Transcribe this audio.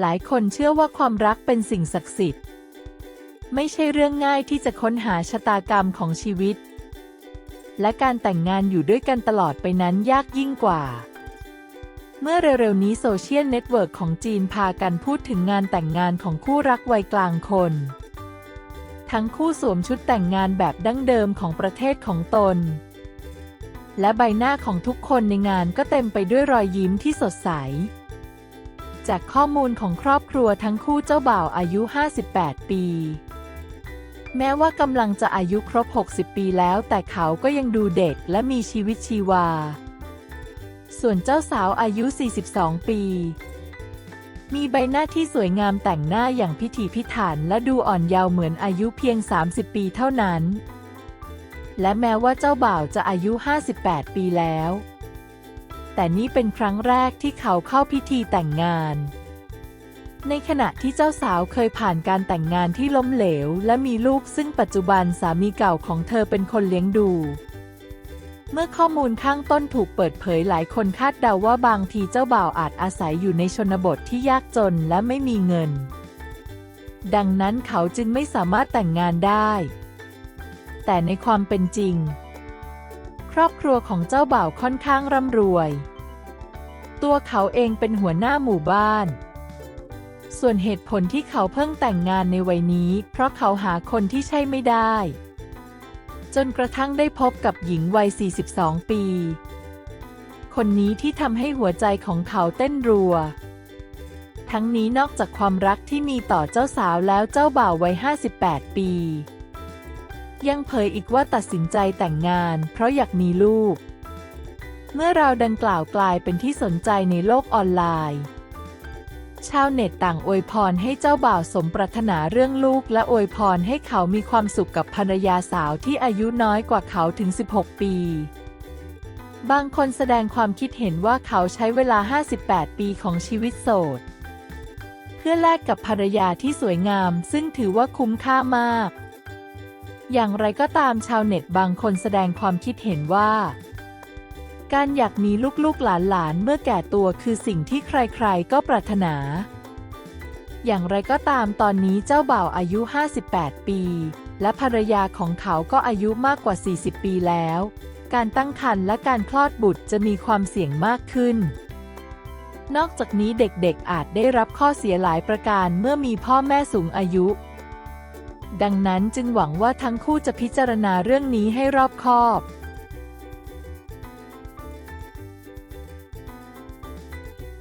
หลายคนเชื่อว่าความรักเป็นสิ่งศักดิ์สิทธิ์ ไม่ใช่เรื่องง่ายที่จะค้นหาชะตากรรมของชีวิต และการแต่งงานอยู่ด้วยกันตลอดไปนั้นยากยิ่งกว่า เมื่อเร็วๆนี้โซเชียลเน็ตเวิร์กของจีนพากันพูดถึงงานแต่งงานของคู่รักวัยกลางคน ทั้งคู่สวมชุดแต่งงานแบบดั้งเดิมของประเทศของตน และใบหน้าของทุกคนในงานก็เต็มไปด้วยรอยยิ้มที่สดใส จากข้อมูลของครอบครัวทั้งคู่เจ้าบ่าวอายุ 58 ปี แม้ว่ากำลังจะอายุครบ 60 ปีแล้วแต่เขาก็ยังดูเด็กและมีชีวิตชีวา ส่วนเจ้าสาวอายุ 42 ปี มีใบหน้าที่สวยงามแต่งหน้าอย่างพิถีพิถันและดูอ่อนเยาว์เหมือนอายุเพียง 30 ปีเท่านั้น และแม้ว่าเจ้าบ่าวจะอายุ 58 ปีแล้ว แต่นี่เป็นครั้งแรกที่เขาเข้าพิธีแต่งงาน ในขณะที่เจ้าสาวเคยผ่านการแต่งงานที่ล้มเหลว และมีลูกซึ่งปัจจุบันสามีเก่าของเธอเป็นคนเลี้ยงดู เมื่อข้อมูลข้างต้นถูกเปิดเผยหลายคนคาดเดาว่าบางทีเจ้าบ่าวอาจอาศัยอยู่ในชนบทที่ยากจนและไม่มีเงิน ดังนั้นเขาจึงไม่สามารถแต่งงานได้ แต่ในความเป็นจริง รอบครัวของเจ้าบ่าวค่อนข้างร่ำรวย ตัวเขาเองเป็นหัวหน้าหมู่บ้าน ส่วนเหตุผลที่เขาเพิ่งแต่งงานในวัยนี้ เพราะเขาหาคนที่ใช่ไม่ได้ จนกระทั่งได้พบกับหญิงวัย 42 ปี คนนี้ที่ทำให้หัวใจของเขาเต้นรัว ทั้งนี้นอกจากความรักที่มีต่อเจ้าสาวแล้วเจ้าบ่าววัย 58 ปี ยังเผยอีกว่าตัดสินใจแต่งงาน เพราะอยากมีลูก เมื่อเราวดังกล่าวกลายเป็นที่สนใจในโลกออนไลน์ ชาวเน็ตต่างอวยพรให้เจ้าบ่าวสมปรารถนาเรื่องลูก และอวยพรให้เขามีความสุขกับภรรยาสาวที่อายุน้อยกว่าเขาถึง 16 ปี บางคนแสดงความคิดเห็นว่าเขาใช้เวลา 58 ปีของชีวิตโสด เพื่อแลกกับภรรยาที่สวยงาม ซึ่งถือว่าคุ้มค่ามาก อย่างไรก็ตามชาวเน็ตบางคนแสดงความคิดเห็นว่า การอยากมีลูกๆหลานๆเมื่อแก่ตัวคือสิ่งที่ใครๆ ก็ปรารถนา อย่างไรก็ตามตอนนี้เจ้าบ่าวอายุ 58 ปี และภรรยาของเขาก็อายุมากกว่า 40 ปีแล้ว การตั้งครรภ์และการคลอดบุตรจะมีความเสี่ยงมากขึ้น นอกจากนี้เด็กๆอาจได้รับข้อเสียหลายประการเมื่อมีพ่อแม่สูงอายุ ดังนั้นจึงหวังว่าทั้งคู่จะพิจารณาเรื่องนี้ให้รอบคอบ